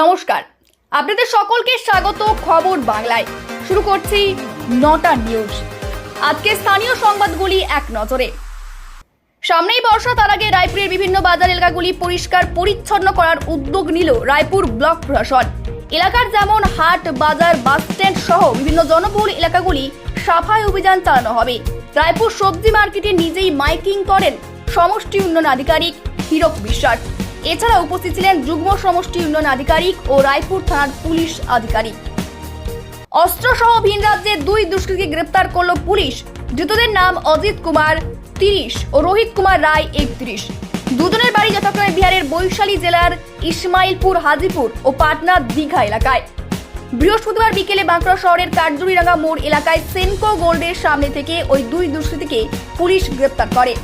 নমস্কার। আপনাদের সকলকে স্বাগত খবর বাংলায়। শুরু করছি নটা নিউজ। আজকে স্থানীয় সংবাদগুলি এক নজরে। সামনেই বর্ষা, তার আগে রায়পুরের বিভিন্ন বাজার এলাকাগুলি পরিষ্কার পরিচ্ছন্ন করার উদ্যোগ নিল রায়পুর ব্লক প্রশাসন। এলাকার যেমন হাট, বাজার, বাস স্ট্যান্ড সহ বিভিন্ন জনবহুল এলাকাগুলি সাফাই অভিযান চালানো হবে। রায়পুর সবজি মার্কেটে নিজেই মাইকিং করেন সমষ্টি উন্নয়ন আধিকারিক হীরক বিশ্বাস। এছাড়া উপস্থিত ছিলেন যুগ্ম সমষ্টি উন্নয়ন আধিকারিক ও রায়পুর থানার পুলিশ আধিকারিক। অস্ত্রসহ ভিন রাজ্যে দুই দুষ্কৃতীকে গ্রেপ্তার করল পুলিশ। ধৃতদের নাম অজিত কুমার তিরিশ ও রোহিত কুমার রায় একত্রিশ। দুজনের বাড়ি যথাক্রমে বিহারের বৈশালী জেলার ইসমাইলপুর, হাজিপুর ও পাটনা দীঘা এলাকায়। বৃহস্পতিবার বিকেলে বাঁকুড়া শহরের কার্জুরিরাঙ্গা মোড় এলাকায় সেনকো গোল্ডের সামনে থেকে ওই দুই দুষ্কৃতীকে পুলিশ গ্রেপ্তার করে।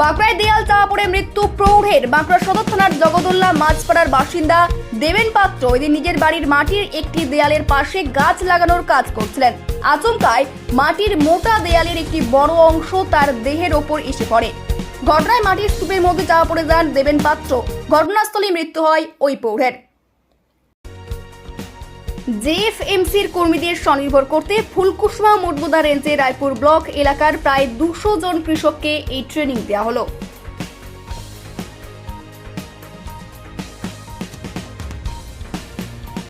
বাঁকুড়ায় দেয়াল চাপা পড়ে মৃত্যু প্রৌঢ়ের। বাঁকুড়া সদর থানার জগদুল্লাহ মাঝপাড়ার বাসিন্দা দেবেন পাত্র এদিন নিজের বাড়ির মাটির একটি দেয়ালের পাশে গাছ লাগানোর কাজ করছিলেন। আচমকায় মাটির মোটা দেয়ালের একটি বড় অংশ তার দেহের ওপর এসে পড়ে। ঘটনায় মাটির স্তূপের মধ্যে চাপা পড়ে যান দেবেন পাত্র। ঘটনাস্থলে মৃত্যু হয় ওই প্রৌঢ়ের। জেএফএমসির কর্মীদের স্বনির্ভর করতে ফুলকুসমা মুরবুদা রেঞ্জে রায়পুর ব্লক এলাকার প্রায় দুশো জন কৃষককে এই ট্রেনিং দেওয়া হলো।